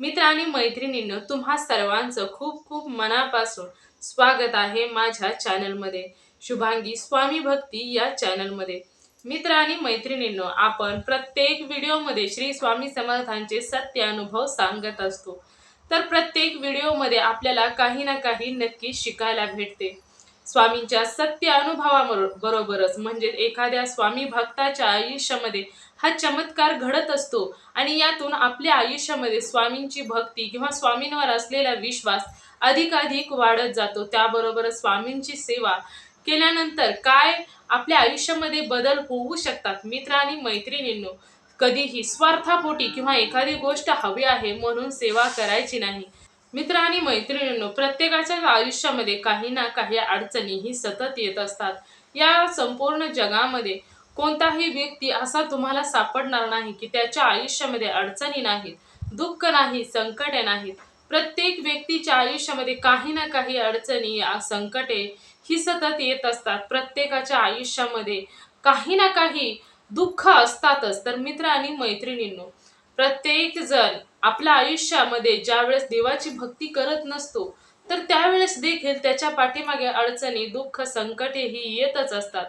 मित्र आणि मैत्रिणींनो तुम्हा सर्वांचं खूप खूप मनापासून स्वागत आहे माझ्या चॅनलमध्ये. शुभांगी स्वामी भक्ती या चॅनलमध्ये. मित्र आणि मैत्रिणींनो आपण प्रत्येक व्हिडिओमध्ये श्री स्वामी समर्थांचे सत्य अनुभव सांगत असतो. तर प्रत्येक व्हिडिओमध्ये आपल्याला काही ना काही नक्की शिकायला भेटते. स्वामींच्या सत्य अनुभवाबरोबरच म्हणजे एखाद्या स्वामी भक्ताच्या आयुष्यामध्ये हा चमत्कार घडत असतो. आणि यातून आपल्या आयुष्यामध्ये स्वामींची भक्ती किंवा स्वामींवर असलेला विश्वास अधिकाधिक वाढत जातो. त्याबरोबरच स्वामींची सेवा केल्यानंतर काय आपल्या आयुष्यामध्ये बदल होऊ शकतात? मित्र आणि मैत्रिणींनो कधीही स्वार्थापोटी किंवा एखादी गोष्ट हवी आहे म्हणून सेवा करायची नाही. मित्र आणि मैत्रिणींनो प्रत्येकाच्या आयुष्यामध्ये काही ना काही अडचणी ही सतत येत असतात. या संपूर्ण जगामध्ये कोणताही व्यक्ती असा तुम्हाला सापडणार नाही की त्याच्या आयुष्यामध्ये अडचणी नाहीत दुःख नाही संकटे नाहीत. प्रत्येक व्यक्तीच्या आयुष्यामध्ये काही ना काही अडचणी संकटे ही सतत येत असतात. प्रत्येकाच्या आयुष्यामध्ये काही ना काही दुःख असतातच. तर मित्र आणि मैत्रिणींनो प्रत्येक जण आपल्या आयुष्यामध्ये ज्यावेळेस देवाची भक्ती करत नसतो तर त्यावेळेस देखील त्याच्या पाठीमागे अडचणी दुःख संकटे ही येतच असतात.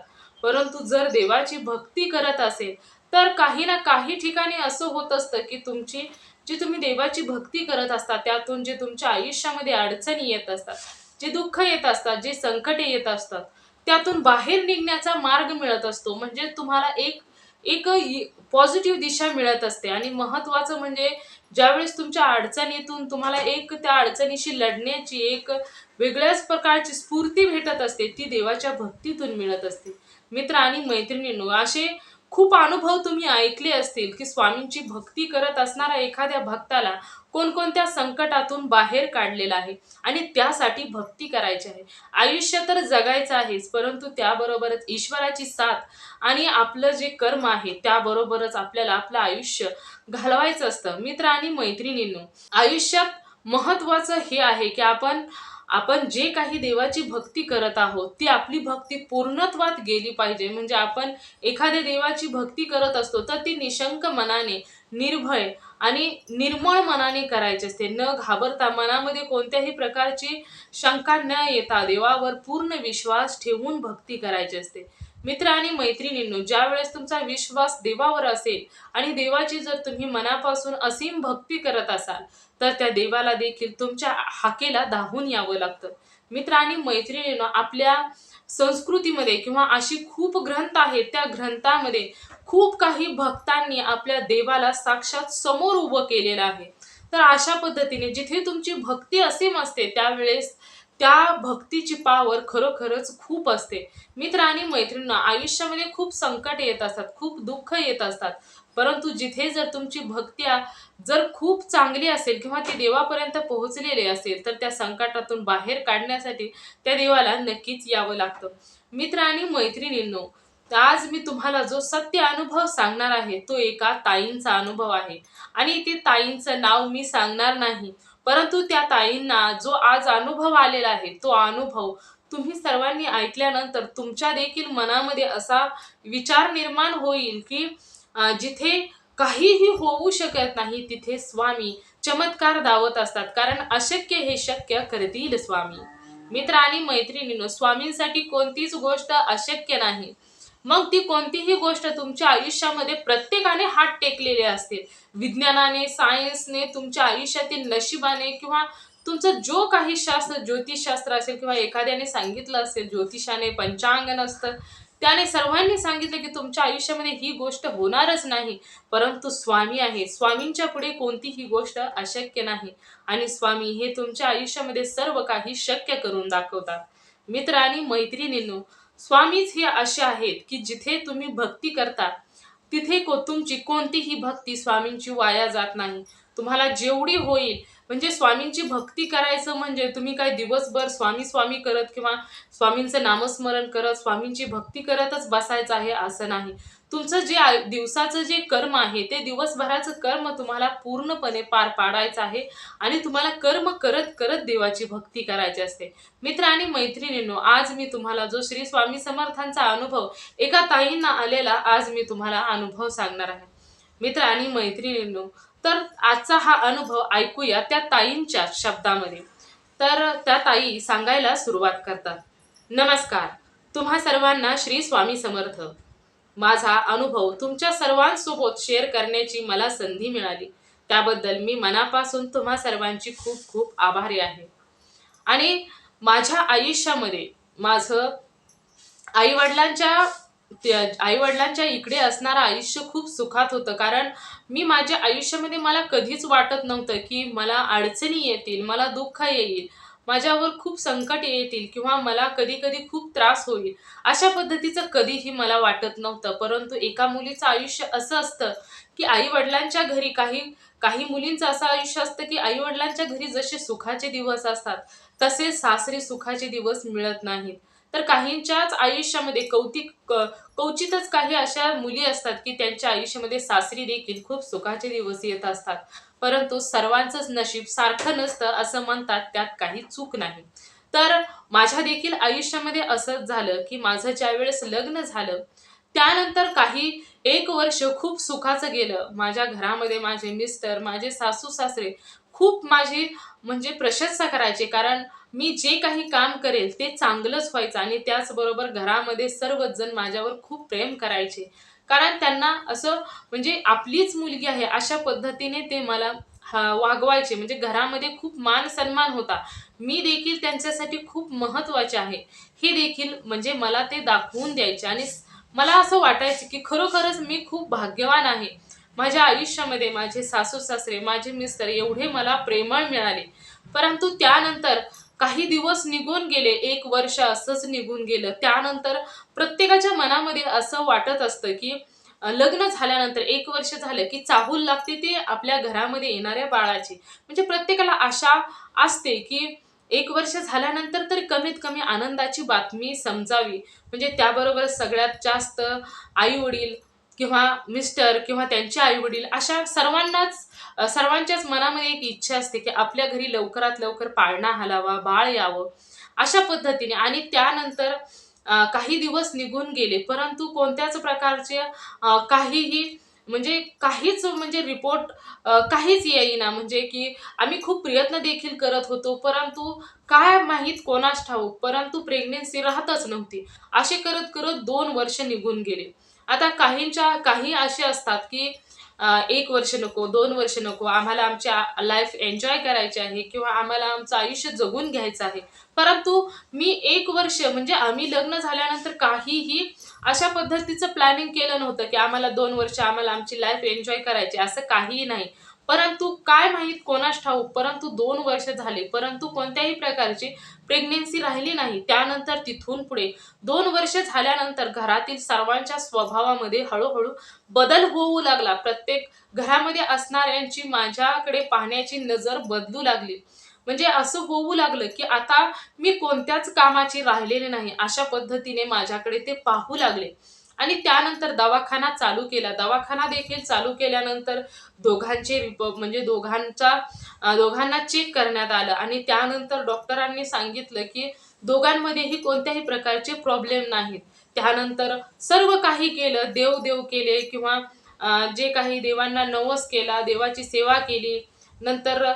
परंतु जर देवाची भक्ती करत असेल तर काही ना काही ठिकाणी असं होत असतं की तुमची जी तुम्ही देवाची भक्ती करत असता त्यातून जे तुमच्या आयुष्यामध्ये अडचणी येत असतात जे दुःख येत असतात जे संकटे येत असतात त्यातून बाहेर निघण्याचा मार्ग मिळत असतो. म्हणजे तुम्हाला एक एक पॉझिटिव्ह दिशा मिळत असते. आणि महत्वाचं म्हणजे ज्यावेळेस तुमच्या अडचणीतून तुम्हाला एक त्या अडचणीशी लढण्याची एक वेगळ्याच प्रकारची स्फूर्ती भेटत असते ती देवाच्या भक्तीतून मिळत असते. मित्र आणि मैत्रिणींनो असे खूप अनुभव तुम्ही ऐकले असतील की स्वामींची भक्ती करत असणाऱ्या एखाद्या भक्ताला कोणकोणत्या संकटातून बाहेर काढलेला आहे आणि त्यासाठी भक्ती करायची आहे. आयुष्य तर जगायचं आहेच परंतु त्याबरोबरच ईश्वराची साथ आणि आपलं जे कर्म आहे त्याबरोबरच आपल्याला आपलं आयुष्य घालवायचं असतं. मित्र आणि मैत्रिणींनो आयुष्यात महत्वाचं हे आहे की आपण आपण जे काही देवाची भक्ती करत आहोत ती आपली भक्ती पूर्णत्वात गेली पाहिजे. म्हणजे आपण एखाद्या देवाची भक्ती करत असतो तर ती निशंक मनाने निर्भय आणि निर्मळ मनाने करायचे असते. न घाबरता मनामध्ये कोणत्याही प्रकारची शंका न येता देवावर पूर्ण विश्वास ठेवून भक्ती करायची असते. मित्र आणि मैत्रिणींनो ज्यावेळेस तुमचा विश्वास देवावर असेल आणि देवाची जर तुम्ही मनापासून असीम भक्ती करत असाल तर त्या देवाला देखील तुमच्या हाकेला धावून यावं लागतं. मित्र आणि मैत्रिणीनं आपल्या संस्कृतीमध्ये किंवा अशी खूप ग्रंथ आहेत त्या ग्रंथामध्ये खूप काही भक्तांनी आपल्या देवाला साक्षात समोर उभं केलेलं आहे. तर अशा पद्धतीने जिथे तुमची भक्ती असीम असते त्यावेळेस त्या भक्तीची पावर खरोखरच खूप असते. मित्र आणि मैत्रिणींना आयुष्यामध्ये खूप संकट येत असतात खूप दुःख येत असतात. परंतु जिथे जर तुमची भक्ती जर खूप चांगली असेल किंवा ती देवापर्यंत पोहोचलेली असेल तर त्या संकटातून बाहेर काढण्यासाठी त्या देवाला नक्कीच यावं लागतं. मित्र आणि मैत्रिणींनो आज मी तुम्हाला जो सत्य अनुभव सांगणार आहे तो एका ताईंचा अनुभव आहे. आणि ते ताईंचं नाव मी सांगणार नाही परंतु त्या ताईंना जो आज अनुभव आलेला आहे तो अनुभव तुम्ही सर्वांनी ऐकल्यानंतर तुमच्या देखील मनामध्ये असा विचार निर्माण होईल की जिथे काहीही होऊ शकत नाही तिथे स्वामी चमत्कार दावत असतात. कारण अशक्य हे शक्य करतील स्वामी. मित्र आणि मैत्रिणीनं स्वामींसाठी कोणतीच गोष्ट अशक्य नाही. मग ती कोणतीही गोष्ट तुमच्या आयुष्यामध्ये प्रत्येकाने हात टेकलेले असतील. विज्ञानाने सायन्सने तुमच्या आयुष्यातील नशिबाने किंवा तुमचं जो काही शास्त्र ज्योतिषशास्त्र असेल किंवा एखाद्याने सांगितलं असेल ज्योतिषाने पंचांग नसतं त्याने सर्वांनी सांगितलं की तुमच्या आयुष्यामध्ये ही गोष्ट होणारच नाही परंतु स्वामी आहे. स्वामींच्या पुढे कोणतीही गोष्ट अशक्य नाही. आणि स्वामी हे तुमच्या आयुष्यामध्ये सर्व काही शक्य करून दाखवतात. मित्र आणि मैत्रिणींनो स्वामीच हे असे आहेत की जिथे तुम्ही भक्ती करता तिथे को तुमची कोणतीही भक्ती स्वामींची वाया जात नाही. तुम्हाला जेवढी होईल म्हणजे स्वामींची भक्ती करायचं म्हणजे तुम्ही काय दिवसभर स्वामी स्वामी करत किंवा स्वामींचं नामस्मरण करत स्वामींची भक्ती करतच बसायचं आहे असं नाही. तुमचं जे दिवसाचं जे कर्म आहे ते दिवसभराचं कर्म तुम्हाला पूर्णपणे पार पाडायचं आहे आणि तुम्हाला कर्म करत करत देवाची भक्ती करायची असते. मित्र आणि मैत्रिणींनो आज मी तुम्हाला जो श्री स्वामी समर्थांचा अनुभव एका ताईंना आलेला आज मी तुम्हाला अनुभव सांगणार आहे. मित्र आणि मैत्रिणींनो तर आजचा हा अनुभव ऐकूया त्या ताईंच्या शब्दामध्ये. तर त्या ताई सांगायला सुरुवात करतात. नमस्कार तुम्हा सर्वांना श्री स्वामी समर्थ. माझा अनुभव तुमच्या सर्वांसोबत शेअर करण्याची मला संधी मिळाली. त्याबद्दल मी मनापासून तुम्हा सर्वांची खूप खूप आभारी आहे. आणि माझ्या आयुष्यामध्ये माझं आईवडिलांच्या आईवडिलांच्या इकडे असणारं आयुष्य खूप सुखात होतं. कारण मी माझ्या आयुष्यामध्ये मला कधीच वाटत नव्हतं की मला अडचणी येतील मला दुःख येईल माझ्यावर खूप संकट येतील किंवा मला कधी कधी खूप त्रास होईल. अशा पद्धतीचं कधीही मला वाटत नव्हतं. परंतु एका मुलीचं आयुष्य असं असतं की आई वडिलांच्या घरी काही काही मुलींचं असं आयुष्य असतं की आई वडिलांच्या घरी जसे सुखाचे दिवस असतात तसे सासरी सुखाचे दिवस मिळत नाहीत. तर काहींच्याच आयुष्यामध्ये कौतिक कौचितच काही अशा मुली असतात की त्यांच्या आयुष्यामध्ये सासरी देखील खूप सुखाचे दिवस येत असतात. परंतु सर्वांचंच नशीब सारखं नसतं असं म्हणतात त्यात काही चूक नाही. तर माझ्या देखील आयुष्यामध्ये असंच झालं की माझं ज्या वेळेस लग्न झालं त्यानंतर काही एक वर्ष खूप सुखाचं गेलं. माझ्या घरामध्ये माझे मिस्टर माझे सासू सासरे खूप माझी म्हणजे प्रशंसा करायचे. कारण मी जे काही काम करेल ते चांगलंच व्हायचं आणि त्याचबरोबर घरामध्ये सर्वच जण माझ्यावर खूप प्रेम करायचे. कारण त्यांना असं म्हणजे आपलीच मुलगी आहे अशा पद्धतीने ते मला वागवायचे. म्हणजे घरामध्ये खूप मान सन्मान होता. मी देखील त्यांच्यासाठी खूप महत्त्वाचे आहे. हे देखील म्हणजे मला ते दाखवून द्यायचे आणि मला असं वाटायचं की खरोखरच मी खूप भाग्यवान आहे. माझ्या आयुष्यामध्ये माझे सासू सासरे माझे मिस्टर एवढे मला प्रेमळ मिळाले. परंतु त्यानंतर काही दिवस निघून गेले एक वर्ष असंच निघून गेलं. त्यानंतर प्रत्येकाच्या मनामध्ये असं वाटत असतं की लग्न झाल्यानंतर एक वर्ष झालं की चाहूल लागते ते आपल्या घरामध्ये येणाऱ्या बाळाची. म्हणजे प्रत्येकाला आशा असते की एक वर्ष झाल्यानंतर तरी कमीत कमी आनंदाची बातमी समजावी. म्हणजे त्याबरोबर सगळ्यात जास्त आई वडील किंवा मिस्टर किंवा त्यांचे आई वडील अशा सर्वांनाच सर्वांच्याच मनामध्ये एक इच्छा असते की आपल्या घरी लवकरात लवकर पाळणा हलावा बाळ यावं अशा पद्धतीने. आणि त्यानंतर काही दिवस निघून गेले परंतु कोणत्याच प्रकारचे काहीही म्हणजे काहीच म्हणजे रिपोर्ट काहीच येईना. म्हणजे की आम्ही खूप प्रयत्न देखील करत होतो परंतु काय माहीत कोणास ठाऊक परंतु प्रेग्नेन्सी राहतच नव्हती. असे करत करत दोन वर्ष निघून गेले. आता काहींच्या काही असे असतात की एक वर्ष नको दोन वर्ष नको आम्हाला आमच्या लाईफ एन्जॉय करायची आहे किंवा आम्हाला आमचं आयुष्य जगून घ्यायचं आहे. परंतु मी एक वर्ष म्हणजे आम्ही लग्न झाल्यानंतर काहीही अशा पद्धतीचं प्लॅनिंग केलं नव्हतं की आम्हाला दोन वर्ष आम्हाला आमची लाईफ एन्जॉय करायची असं काहीही नाही. परंतु काय माहीत कोणास ठाऊक परंतु दोन वर्ष झाले परंतु कोणत्याही प्रकारची प्रेग्नेन्सी राहिली नाही. त्यानंतर तिथून पुढे दोन वर्ष झाल्यानंतर घरातील सर्वांच्या स्वभावामध्ये हळूहळू बदल होऊ लागला. प्रत्येक घरामध्ये असणाऱ्यांची माझ्याकडे पाहण्याची नजर बदलू लागली. म्हणजे असं होऊ लागलं की आता मी कोणत्याच कामाची राहिलेली नाही. अशा पद्धतीने माझ्याकडे ते पाहू लागले. आणि त्यानंतर दवाखाना चालू केला. दवाखाना देखील चालू केल्यानंतर दोघांचे रिप म्हणजे दोघांचा दोघांना चेक करण्यात आलं. आणि त्यानंतर डॉक्टरांनी सांगितलं की दोघांमध्येही कोणत्याही प्रकारचे प्रॉब्लेम नाहीत. त्यानंतर सर्व काही केलं. देव देव केले किंवा जे काही देवांना नवस केला देवाची सेवा केली नंतर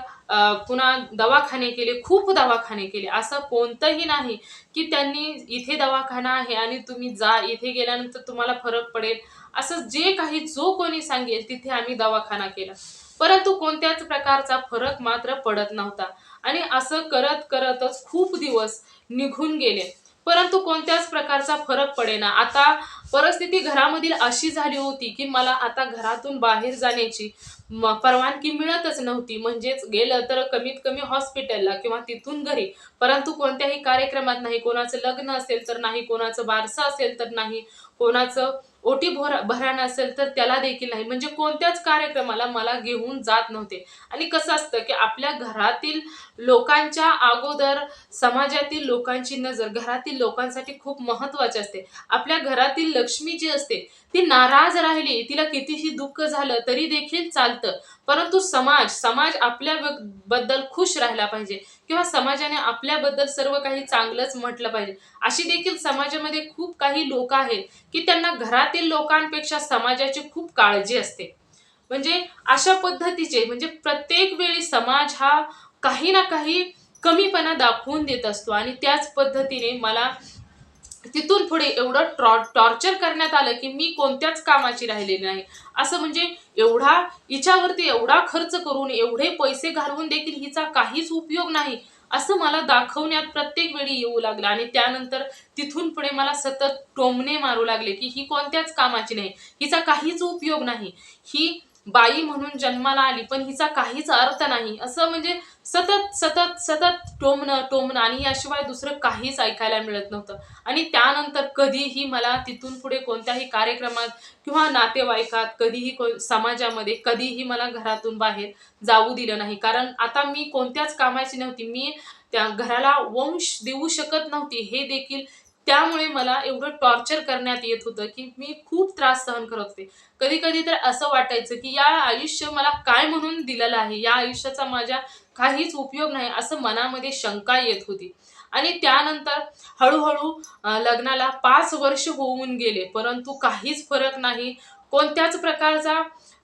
पुन्हा दवाखाने केले खूप दवाखाने केले. असं कोणतंही नाही की त्यांनी इथे दवाखाना आहे आणि तुम्ही जा इथे गेल्यानंतर तुम्हाला फरक पडेल. असं जे काही जो कोणी सांगेल तिथे आम्ही दवाखाना केला. परंतु कोणत्याच प्रकारचा फरक मात्र पडत नव्हता. आणि असं करत करतच खूप दिवस निघून गेले. परंतु कोणत्याच प्रकारचा फरक पडेना. आता परिस्थिती घरामधील अशी झाली होती की मला आता घरातून बाहेर जाण्याची परवानगी मिळतच नव्हती. म्हणजेच गेलं तर कमीत कमी हॉस्पिटलला किंवा तिथून घरी. परंतु कोणत्याही कार्यक्रमात नाही कोणाचं लग्न असेल तर नाही कोणाचं बारसं असेल तर नाही कोणाचं ओटी भर भरा असेल तर त्याला देखील नाही. म्हणजे कोणत्याच कार्यक्रमाला मला घेऊन जात नव्हते. आणि कसं असतं की आपल्या घरातील लोकांच्या अगोदर समाजातील लोकांची नजर घरातील लोकांसाठी खूप महत्वाची असते. आपल्या घरातील लक्ष्मी जी असते ती नाराज राहिली तिला कितीही दुःख झालं तरी देखील चालतं. परंतु समाज समाज आपल्या बद्दल खुश राहिला पाहिजे किंवा समाजाने आपल्याबद्दल सर्व काही चांगलंच म्हटलं पाहिजे. अशी देखील समाजामध्ये खूप काही लोक आहेत की त्यांना घरातील लोकांपेक्षा समाजाची खूप काळजी असते. म्हणजे अशा पद्धतीचे म्हणजे प्रत्येक वेळी समाज हा काही ना काही कमीपणा दाखवून देत असतो आणि त्याच पद्धतीने मला तिथून पुढे एवढं ट्रॉ टॉर्चर करण्यात आलं की मी कोणत्याच कामाची राहिलेली नाही. असं म्हणजे एवढा हिच्यावरती एवढा खर्च करून एवढे पैसे घालवून देखील हिचा काहीच उपयोग नाही असं मला दाखवण्यात प्रत्येक वेळी येऊ लागलं. आणि त्यानंतर तिथून पुढे मला सतत टोमणे मारू लागले की ही कोणत्याच कामाची नाही हिचा काहीच उपयोग नाही. ही बाई म्हणून जन्माला आली पण हिचा काहीच अर्थ नाही. असं म्हणजे सतत सतत सतत टोमणं टोमणं आणि याशिवाय दुसरं काहीच ऐकायला मिळत नव्हतं. आणि त्यानंतर कधीही मला तिथून पुढे कोणत्याही कार्यक्रमात किंवा नातेवाईकात कधीही को समाजामध्ये कधीही मला घरातून बाहेर जाऊ दिलं नाही. कारण आता मी कोणत्याच कामाची नव्हती. मी त्या घराला वंश देऊ शकत नव्हती. हे देखील त्यामुळे मला एवढं टॉर्चर करण्यात येत होतं की मी खूप त्रास सहन करत होते. कधी कधी तर असं वाटायचं की या आयुष्य मला काय म्हणून दिलेलं आहे? या आयुष्याचा माझ्या काहीच उपयोग नाही असं मनामध्ये शंका येत होती. आणि त्यानंतर हळूहळू लग्नाला पाच वर्ष होऊन गेले. परंतु काहीच फरक नाही. कोणत्याच प्रकारचा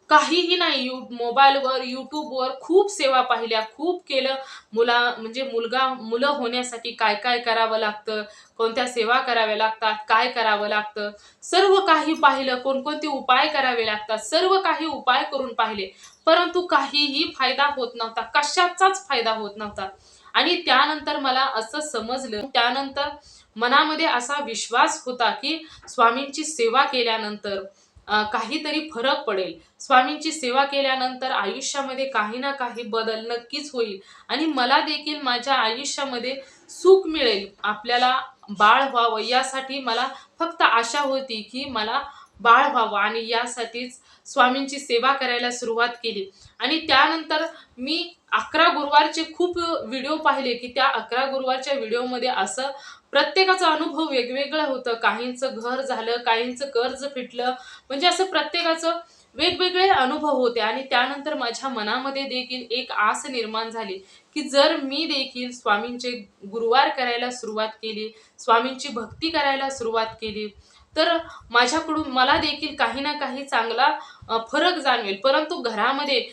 काहीही नाही. यू मोबाईलवर यूट्यूबवर खूप सेवा पाहिल्या खूप केलं. मुला म्हणजे मुलगा मुलं होण्यासाठी काय काय करावं लागतं? कोणत्या सेवा कराव्या लागतात? काय करावं लागतं? सर्व काही पाहिलं. कोणकोणते उपाय करावे लागतात? सर्व काही उपाय करून पाहिले. परंतु काहीही फायदा होत नव्हता. कशाचाच फायदा होत नव्हता. आणि त्यानंतर मला असं समजलं. त्यानंतर मनामध्ये असा विश्वास होता की स्वामींची सेवा केल्यानंतर काहीतरी फरक पडेल. स्वामींची सेवा केल्यानंतर आयुष्यामध्ये काही ना काही बदल नक्कीच होईल आणि मला देखील माझ्या आयुष्यामध्ये सुख मिळेल. आपल्याला बाळ व्हावं यासाठी मला फक्त आशा होती की मला बाळ व्हावं. आणि यासाठीच स्वामींची सेवा करायला सुरुवात केली. आणि त्यानंतर मी अकरा गुरुवारचे खूप व्हिडिओ पाहिले की त्या अकरा गुरुवारच्या व्हिडिओमध्ये असं प्रत्येकाचा अनुभव वेगवेगळं होतं. काहींचं घर झालं काहींचं कर्ज फिटलं. म्हणजे असं प्रत्येकाचं वेगवेगळे अनुभव होते. आणि त्यानंतर माझ्या मनामध्ये देखील एक आस निर्माण झाली की जर मी देखील स्वामींचे गुरुवार करायला सुरुवात केली स्वामींची भक्ती करायला सुरुवात केली तर माझ्याकडून मला देखील काही ना काही चांगला फरक जाणवेल. परंतु घरामध्ये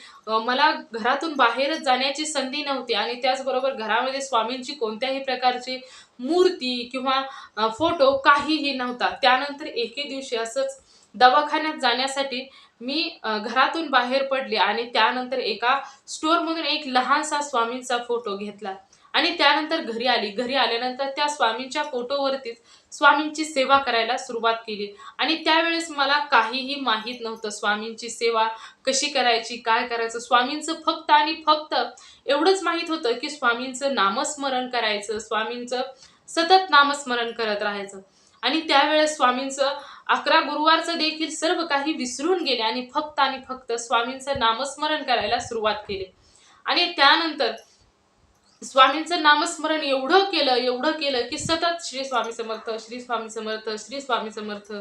मला घरातून बाहेरच जाण्याची संधी नव्हती आणि त्याचबरोबर घरामध्ये स्वामींची कोणत्याही प्रकारची मूर्ती किंवा फोटो काहीही नव्हता. त्यानंतर एके दिवशी असंच दवाखान्यात जाण्यासाठी मी घरातून बाहेर पडले आणि त्यानंतर एका स्टोअरमधून एक लहानसा स्वामींचा फोटो घेतला. आणि त्यानंतर घरी आली. घरी आल्यानंतर त्या स्वामींच्या फोटोवरतीच स्वामींची सेवा करायला सुरुवात केली. आणि त्यावेळेस मला काहीही माहीत नव्हतं स्वामींची सेवा कशी करायची काय करायचं. स्वामींचं फक्त आणि फक्त एवढंच माहीत होतं की स्वामींचं नामस्मरण करायचं स्वामींचं सतत नामस्मरण करत राहायचं. आणि त्यावेळेस स्वामींचं अकरा गुरुवारचं देखील सर्व काही विसरून गेले आणि फक्त आणि फक्त स्वामींचं नामस्मरण करायला सुरुवात केली. आणि त्यानंतर स्वामींचं नामस्मरण एवढं केलं एवढं केलं की सतत श्री स्वामी समर्थ श्री स्वामी समर्थ श्री स्वामी समर्थ.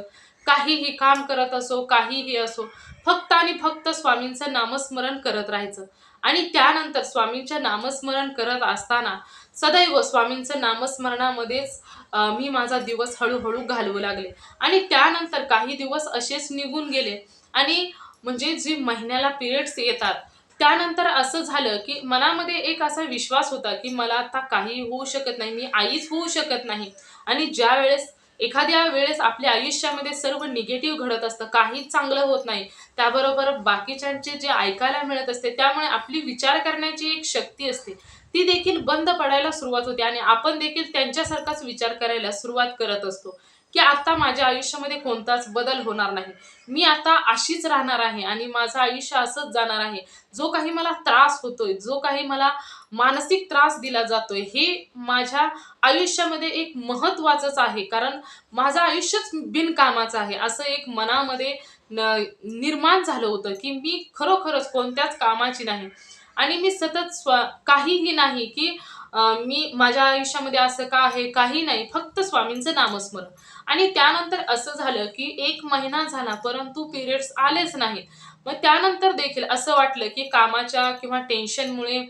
काहीही काम करत असो काहीही असो फक्त आणि फक्त स्वामींचं नामस्मरण करत राहायचं. आणि त्यानंतर स्वामींचं नामस्मरण करत असताना सदैव स्वामींचं नामस्मरणामध्येच मी माझा दिवस हळूहळू घालवू लागले. आणि त्यानंतर काही दिवस असेच निघून गेले. आणि म्हणजे जी महिन्याला पिरियड्स येतात त्यानंतर असं झालं की मनामध्ये एक असा विश्वास होता की मला आता काही होऊ शकत नाही मी आईच होऊ शकत नाही. आणि ज्या वेळेस एखाद्या वेळेस आपल्या आयुष्यामध्ये सर्व निगेटिव्ह घडत असतं काहीच चांगलं होत नाही त्याबरोबर बाकीच्यांचे जे ऐकायला मिळत असते त्यामुळे आपली विचार करण्याची एक शक्ती असते. ती देखील बंद पडायला सुरुवात होते आणि आपण देखील त्यांच्यासारखाच विचार करायला सुरुवात करत असतो. की आता माझ्या आयुष्यामध्ये कोणताच बदल होणार नाही. मी आता अशीच राहणार आहे आणि माझं आयुष्य असंच जाणार आहे. जो काही मला त्रास होतोय जो काही मला मानसिक त्रास दिला जातोय हे माझ्या आयुष्यामध्ये एक महत्वाचंच आहे. कारण माझं आयुष्यच बिनकामाचं आहे. असं एक मनामध्ये न- निर्माण झालं होतं की मी खरोखरच कोणत्याच कामाची नाही. आणि मी सतत स्व काहीही नाही की मी माझ्या आयुष्यामध्ये असं का आहे काही नाही. फक्त स्वामींचं नामस्मरण. आणि त्यानंतर असं झालं की एक महिना झाला परंतु पिरियड्स आलेच नाहीत. मग त्यानंतर देखील असं वाटलं की कामाच्या किंवा टेन्शनमुळे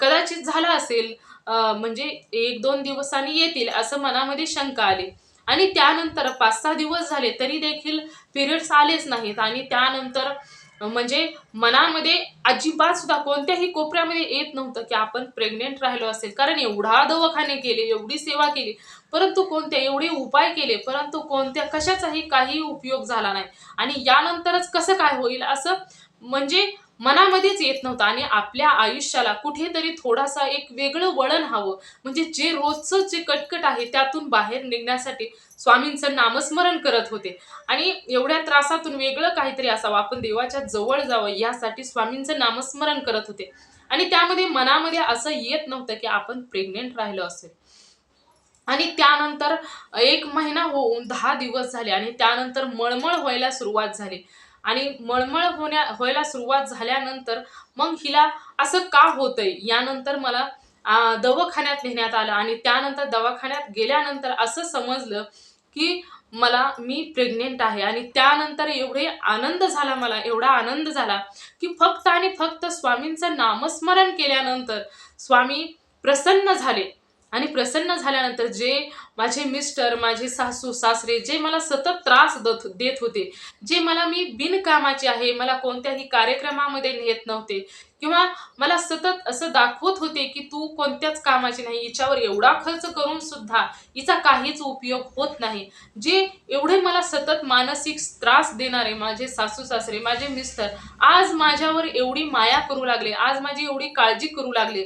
कदाचित झालं असेल म्हणजे एक दोन दिवसांनी येतील असं मनामध्ये शंका आली. आणि त्यानंतर पाच सहा दिवस झाले तरी देखील पिरियड्स आलेच नाहीत. आणि त्यानंतर म्हणजे मनामध्ये अजिबात सुद्धा कोणत्याही कोपऱ्यामध्ये येत नव्हतं की आपण प्रेग्नेंट राहिलो असेल. कारण एवढा दवाखाने केले एवढी सेवा केली परंतु कोणत्या एवढे उपाय केले परंतु कोणत्या कशाचाही काही उपयोग झाला नाही. आणि यानंतरच कसं काय होईल असं म्हणजे मनामध्येच येत नव्हतं. आणि आपल्या आयुष्याला कुठेतरी थोडासा एक वेगळं वळण हवं. म्हणजे जे रोजचं जे कटकट आहे त्यातून बाहेर निघण्यासाठी स्वामींचं नामस्मरण करत होते. आणि एवढ्या त्रासातून वेगळं काहीतरी असावं. आपण देवाच्या जवळ जावं यासाठी स्वामींचं नामस्मरण करत होते. आणि त्यामध्ये मनामध्ये असं येत नव्हतं की आपण प्रेग्नेंट राहिलो असेल. आणि त्यानंतर एक महिना होऊन दहा दिवस झाले आणि त्यानंतर मळमळ व्हायला सुरुवात झाली. आणि मळमळ होण्या व्हायला सुरुवात झाल्यानंतर मग हिला असं का होतंय यानंतर मला दवाखान्यात नेण्यात आलं आणि त्यानंतर दवाखान्यात गेल्यानंतर असं समजलं की मला मी प्रेग्नेंट आहे आणि त्यानंतर एवढे आनंद झाला मला एवढा आनंद झाला की फक्त आणि फक्त स्वामींचं नामस्मरण केल्यानंतर स्वामी प्रसन्न झाले. आणि प्रसन्न झाल्यानंतर जे माझे मिस्टर माझे सासू सासरे जे मला सतत त्रास दत देत होते जे मला मी बिनकामाचे आहे मला कोणत्याही कार्यक्रमामध्ये नेत नव्हते किंवा मला सतत असं दाखवत होते की तू कोणत्याच कामाची नाही हिच्यावर एवढा खर्च करून सुद्धा हिचा काहीच उपयोग होत नाही. जे एवढे मला सतत मानसिक त्रास देणारे माझे सासू सासरे माझे मिस्टर आज माझ्यावर एवढी माया करू लागले आज माझी एवढी काळजी करू लागले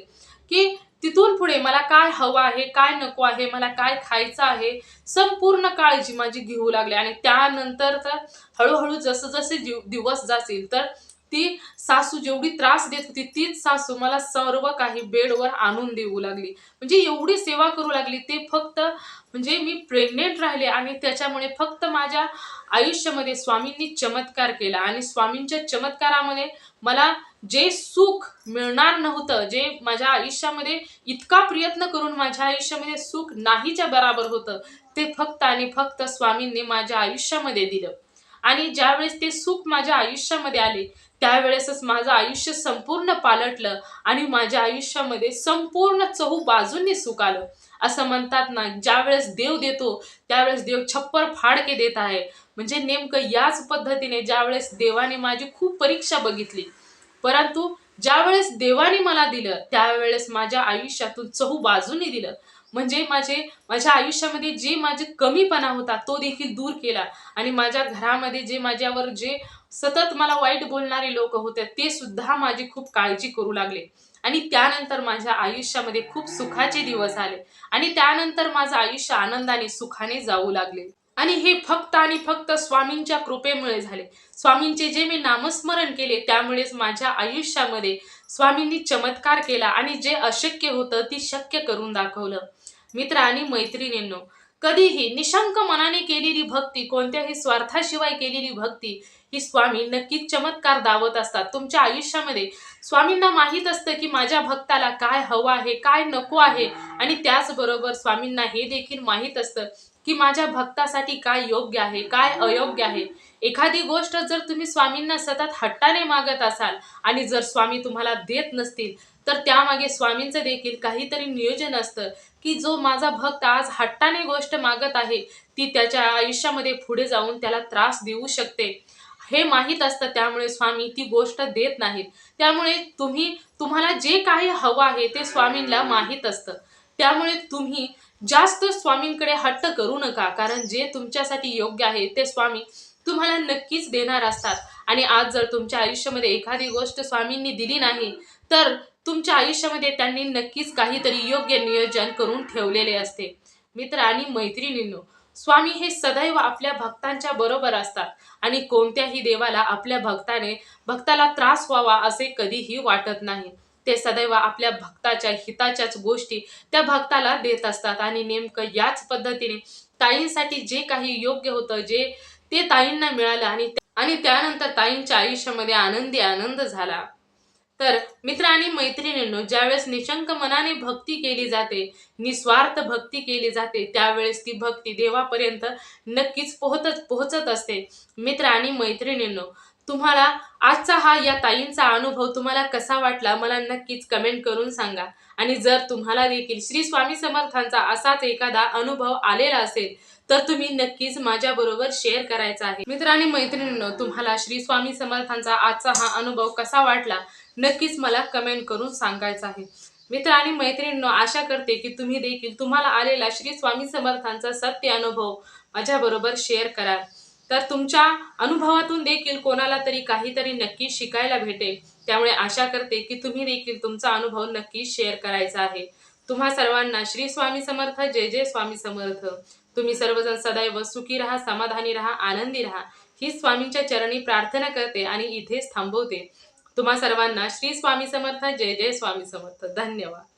की तिथून पुढे मला काय हवं आहे काय नको आहे मला काय खायचं आहे संपूर्ण काळजी माझी घेऊ लागले. आणि त्यानंतर तर हळूहळू जसं जसे दिवस जातील तर ती सासू जेवढी त्रास देत होती तीच सासू मला सर्व काही बेडवर आणून देऊ लागली. म्हणजे एवढी सेवा करू लागली ते फक्त म्हणजे मी प्रेग्नेंट राहिले आणि त्याच्यामुळे फक्त माझ्या आयुष्यामध्ये स्वामींनी चमत्कार केला आणि स्वामींच्या चमत्कारामध्ये मला जे सुख मिळणार नव्हतं जे माझ्या आयुष्यामध्ये इतका प्रयत्न करून माझ्या आयुष्यामध्ये सुख नाहीच्या बराबर होतं ते फक्त आणि फक्त स्वामींनी माझ्या आयुष्यामध्ये दिलं. आणि ज्यावेळेस ते सुख माझ्या आयुष्यामध्ये आले त्यावेळेसच माझं आयुष्य संपूर्ण पालटलं आणि माझ्या आयुष्यामध्ये संपूर्ण चहू बाजूंनी सुख आलं असं म्हणतात ना ज्यावेळेस देव देतो त्यावेळेस देव छप्पर फाडके देत आहे. म्हणजे नेमकं याच पद्धतीने ज्यावेळेस देवाने माझी खूप परीक्षा बघितली. परंतु ज्यावेळेस देवाने मला दिलं त्यावेळेस माझ्या आयुष्यातून चहू बाजूने दिलं. म्हणजे माझे माझ्या आयुष्यामध्ये जे माझे कमीपणा होता तो देखील दूर केला. आणि माझ्या घरामध्ये जे माझ्यावर जे सतत मला वाईट बोलणारे लोक होते ते सुद्धा माझी खूप काळजी करू लागले. आणि त्यानंतर माझ्या आयुष्यामध्ये खूप सुखाचे दिवस आले. आणि त्यानंतर माझं आयुष्य आनंदाने सुखाने जाऊ लागले. आणि हे फक्त आणि फक्त स्वामींच्या कृपेमुळे झाले. स्वामींचे जे मी नामस्मरण केले त्यामुळेच माझ्या आयुष्यामध्ये स्वामींनी चमत्कार केला आणि जे अशक्य होतं ती शक्य करून दाखवलं. मित्र आणि मैत्रिणींनो कधीही निशंक मनाने केलेली भक्ती कोणत्याही स्वार्थाशिवाय केलेली भक्ती ही स्वामी नक्कीच चमत्कार दावत असतात. तुमच्या आयुष्यामध्ये स्वामींना माहीत असतं की माझ्या भक्ताला काय हवं आहे काय नको आहे. आणि त्याचबरोबर स्वामींना हे देखील माहीत असतं की माझ्या भक्तासाठी काय योग्य आहे काय अयोग्य आहे. एखादी गोष्ट जर तुम्ही स्वामींना सतत हट्टाने मागत असाल आणि जर स्वामी तुम्हाला देत नसतील तर त्यामागे स्वामींचं देखील काहीतरी नियोजन असतं की जो माझा भक्त आज हट्टाने गोष्ट मागत आहे ती त्याच्या आयुष्यामध्ये पुढे जाऊन त्याला त्रास देऊ शकते. हे माहीत असतं त्यामुळे स्वामी ती गोष्ट देत नाहीत. त्यामुळे तुम्ही तुम्हाला जे काही हवं आहे ते स्वामींना माहीत असतं. त्यामुळे तुम्ही जास्त स्वामींकडे हट्ट करू नका कारण जे तुमच्यासाठी योग्य आहे ते स्वामी तुम्हाला नक्कीच देणार असतात. आणि आज जर तुमच्या आयुष्यामध्ये एखादी गोष्ट स्वामींनी दिली नाही तर तुमच्या आयुष्यामध्ये त्यांनी नक्कीच काहीतरी योग्य नियोजन करून ठेवलेले असते. मित्र आणि मैत्रिणींनो स्वामी हे सदैव आपल्या भक्तांच्या बरोबर असतात आणि कोणत्याही देवाला आपल्या भक्ताने भक्ताला त्रास व्हावा असे कधीही वाटत नाही. ते सदैव आपल्या भक्ताच्या हिताच्याच गोष्टी त्या भक्ताला देत असतात आणि नेमकं याच पद्धतीने ताईंसाठी जे काही योग्य होतं जे ते ताईंना मिळालं आणि आणि त्यानंतर ताईंच्या आयुष्यामध्ये आनंदी आनंद झाला. तर मित्र आणि मैत्रिणींनो ज्यावेळेस निशंक मनाने भक्ती केली जाते निस्वार्थ भक्ती केली जाते त्यावेळेस ती भक्ती देवापर्यंत नक्कीच पोहतच पोहोचत असते. मित्र आणि मैत्रिणींनो तुम्हाला आजचा हा या ताईंचा अनुभव तुम्हाला कसा वाटला मला नक्कीच कमेंट करून सांगा. आणि जर तुम्हाला देखील श्री स्वामी समर्थांचा असाच एखादा अनुभव आलेला असेल तर तुम्ही नक्कीच माझ्या बरोबर शेअर करायचा आहे. मित्र आणि मैत्रिणींनो तुम्हाला श्री स्वामी समर्थांचा आजचा हा अनुभव कसा वाटला नक्कीच मला कमेंट करून सांगायचा आहे. मित्र आणि मैत्रिणींनो आशा करते की तुम्ही देखील तुम्हाला आलेला श्री स्वामी समर्थांचा सत्य अनुभव माझ्याबरोबर शेअर कराल. तर तुमच्या अनुभवातून देखील कोणाला तरी काहीतरी नक्की शिकायला भेटेल. त्यामुळे आशा करते की तुम्ही देखील तुमचा अनुभव नक्की शेअर करायचा आहे. तुम्हा सर्वांना श्री स्वामी समर्थ जय जय स्वामी समर्थ. तुम्ही सर्वजण सदैव सुखी राहा समाधानी राहा आनंदी राहा. ही स्वामींच्या चरणी प्रार्थना करते आणि इथेच थांबवते. तुम्हा सर्वांना श्री स्वामी समर्थ जय जय स्वामी समर्थ. धन्यवाद.